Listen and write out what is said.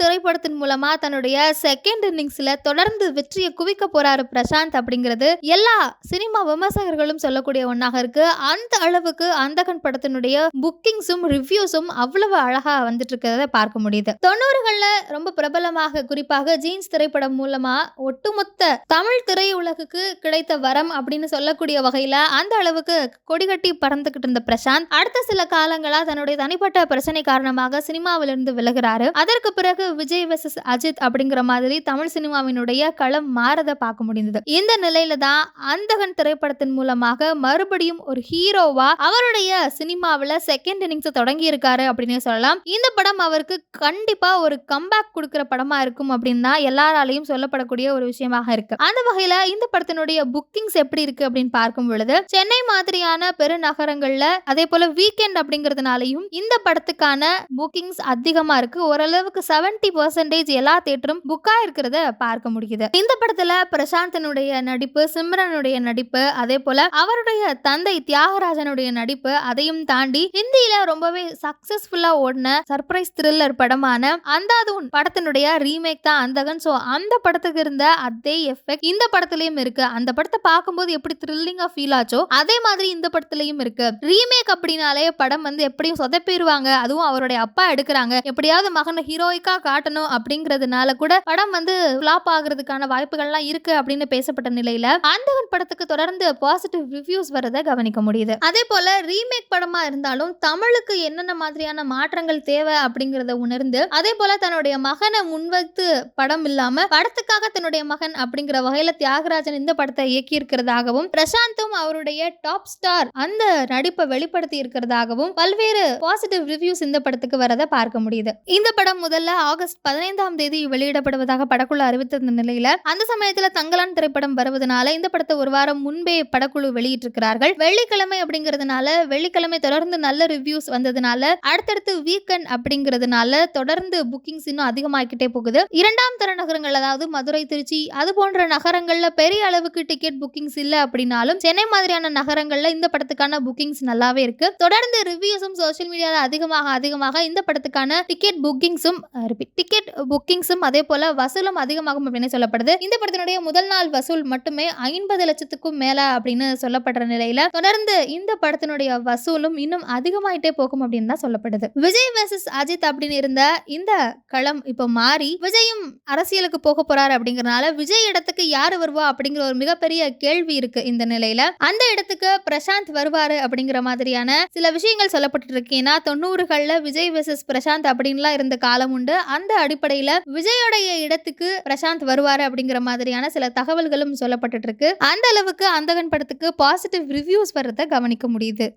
திரைப்படத்தின் மூலமா தன்னுடைய செகண்ட் இன்னிங்ஸ்ல தொடர்ந்து வெற்றியை குவிக்க போறாரு பிரசாந்த் அப்படிங்கிறது எல்லா சினிமா விமர்சகர்களும் சொல்லக்கூடிய ஒன்றாக இருக்கு. அந்த அளவுக்கு அந்தகன் படத்தினுடைய புக்கிங்ஸும் ரிவ்யூஸும் அவ்வளவு அழகா வந்துட்டு இருக்கிறத பார்க்க முடியுது. தொண்ணூறுகள்ல ரொம்ப பிரபலமாக குறிப்பாக ஜீன்ஸ் திரைப்படம் மூலமா ஒட்டுமொத்த தமிழ் திரையுலகுக்கு கிடைத்த வரம் அப்படின்னு சொல்லக்கூடிய வகையில அந்த அளவுக்கு கொடிகட்டி பறந்துகிட்டு இருந்த பிரசாந்த் அடுத்த சில காலங்களா தன்னுடைய தனிப்பட்ட பிரச்சனை காரணமாக சினிமாவிலிருந்து விலகுறாரு. அதற்கு பிறகு விஜய் வெர்சஸ் அஜித் அப்படிங்கிற மாதிரி தமிழ் சினிமாவினுடைய களம் மாறத பார்க்க முடிந்தது. இந்த நிலையில தான் அந்தகன் திரைப்படத்தின் மூலமாக மறுபடியும் ஒரு ஹீரோவா அவருடைய சினிமாவில் செகண்ட் இன்னிங்ஸ் தொடங்கி இருக்காரு அப்படின்னு சொல்லலாம். இந்த படம் அவருக்கு கண்டிப்பா ஒரு கம்பேக் கொடுக்கிற படமா இருக்கும் அப்படின்னு தான் எல்லாராலையும் சொல்லப்படக்கூடிய ஒரு விஷயமாக இருக்கு. அந்த வகையில இந்த படத்தினுடைய புக்கிங்ஸ் எப்படி இருக்கு அப்படின்னு பார்க்கும் பொழுது சென்னை மாதிரியான பெருநகரங்கள்ல அதே போல வீக்கெண்ட் அப்படிங்கிறதுனாலையும் இந்த படத்துக்கான புக்கிங்ஸ் அதிகமா இருக்கு. ஓரளவுக்கு செவன் செவன்டி பர்சன்டேஜ் எல்லா தேட்டரும் புக்கா இருக்கிறத பார்க்க முடியுது. இந்த படத்துல பிரசாந்தனுடைய நடிப்பு சிம்ரனுடைய நடிப்பு அதே போல அவருடைய தந்தை தியாகராஜனுடைய நடிப்பு அதையும் தாண்டி ஹிந்தியில ரொம்பவே சக்சஸ்ஃபுல்லா ஓடின சர்ப்ரைஸ் த்ரில்லர் படமான அந்தாதூன் படத்தினுடைய ரீமேக் தான் அந்தகன். ஸோ அந்த படத்துக்கு இருந்த அதே எஃபெக்ட் இந்த படத்துலயும் இருக்கு. அந்த படத்தை பார்க்கும்போது எப்படி த்ரில்லிங்கா ஃபீல் ஆச்சோ அதே மாதிரி இந்த படத்துலயும் இருக்கு. ரீமேக் அப்படின்னாலே படம் வந்து எப்படியும் சொதப்பிடுவாங்க. அதுவும் அவருடைய அப்பா எடுக்கிறாங்க. எப்படியாவது மகனை ஹீரோயிக்கா காட்டணும் அப்படிங்கிறதுனால கூட படம் வந்து ஃபிளாப் ஆகுறதுக்கான வாய்ப்புகள்லாம் இருக்கு அப்படின்னு பேசப்பட்ட நிலையில ஆண்டவன் படத்துக்கு தொடர்ந்து பாசிட்டிவ் ரிவ்யூஸ் வரதை கவனிக்க முடியுது. அதே போல ரீமேக் படமா இருந்தாலும் தமிழுக்கு என்னென்ன மாதிரியான மாற்றங்கள் தேவை அப்படிங்கறத உணர்ந்து அதே போல தன்னுடைய மகனை முன்வைத்து படம் இல்லாம படத்துக்காக தன்னுடைய மகன் அப்படிங்கிற வகையில தியாகராஜன் இந்த படத்தை இயக்கி இருக்கிறதாகவும் பிரசாந்தும் அவருடைய டாப் ஸ்டார் அந்த நடிப்பை வெளிப்படுத்தி இருக்கிறதாகவும் பல்வேறு பாசிட்டிவ் ரிவ்யூஸ் இந்த படத்துக்கு வரதை பார்க்க முடியுது. இந்த படம் முதல்ல ஆகஸ்ட் பதினைந்தாம் தேதி வெளியிடப்படுவதாக படக்குழு அறிவித்திருந்த நிலையில அந்த சமயத்துல தங்கலான் திரைப்படம் வருவதனால இந்த படத்தை ஒரு வாரம் முன்பே படக்குழு வெளியிட்டிருக்கிறார்கள். வெள்ளிக்கிழமை அப்படிங்கிறதுனால வெள்ளிக்கிழமை தொடர்ந்து நல்ல ரிவ்யூஸ் வந்ததுனால அடுத்தடுத்து வீக்கெண்ட் அப்படிங்கிறதுனால தொடர்ந்து புக்கிங்ஸ் இன்னும் அதிகமாகிக்கிட்டே போகுது. இரண்டாம் தர நகரங்கள் அதாவது மதுரை திருச்சி அது போன்ற நகரங்கள்ல பெரிய அளவுக்கு டிக்கெட் புக்கிங்ஸ் இல்ல அப்படின்னாலும் சென்னை மாதிரியான நகரங்கள்ல இந்த படத்துக்கான புக்கிங்ஸ் நல்லாவே இருக்கு. தொடர்ந்து ரிவ்யூஸும் சோஷியல் மீடியாவில் அதிகமாக அதிகமாக இந்த படத்துக்கான டிக்கெட் புக்கிங்ஸும் டிக்கெட் புக்கிங்ஸும் அதே போல வசூலும் அதிகமாகும் அப்படின்னு சொல்லப்படுது. இந்த படத்தினுடைய முதல் நாள் வசூல் மட்டுமே ஐம்பது லட்சத்துக்கும் மேல அப்படின்னு சொல்லப்படுற நிலையில தொடர்ந்து இந்த படத்தினுடைய வசூலும் இன்னும் அதிகமாயிட்டே போகும் அப்படின்னு தான் சொல்லப்படுது. விஜய் வெர்சஸ் அஜித் அப்படின்னு இருந்த இந்த களம் இப்போ மாறி விஜயும் அரசியலுக்கு போக போறாரு அப்படிங்கறனால விஜய் இடத்துக்கு யாரு வருவா அப்படிங்கிற ஒரு மிகப்பெரிய கேள்வி இருக்கு இந்த நிலையில. அந்த இடத்துக்கு பிரசாந்த் வருவாரு அப்படிங்கிற மாதிரியான சில விஷயங்கள் சொல்லப்பட்டு இருக்கு. தொண்ணூறுகள்ல விஜய் வெர்சஸ் பிரசாந்த் அப்படின்லாம் இருந்த காலம் உண்டு. அந்த அடிப்படையில விஜயோடைய இடத்துக்கு பிரசாந்த் வருவாரு அப்படிங்கிற மாதிரியான சில தகவல்களும் சொல்லப்பட்டு இருக்கு. அந்த அளவுக்கு அந்தகன் படத்துக்கு பாசிட்டிவ் ரிவ்யூஸ் வர்றதை கவனிக்க முடியுது.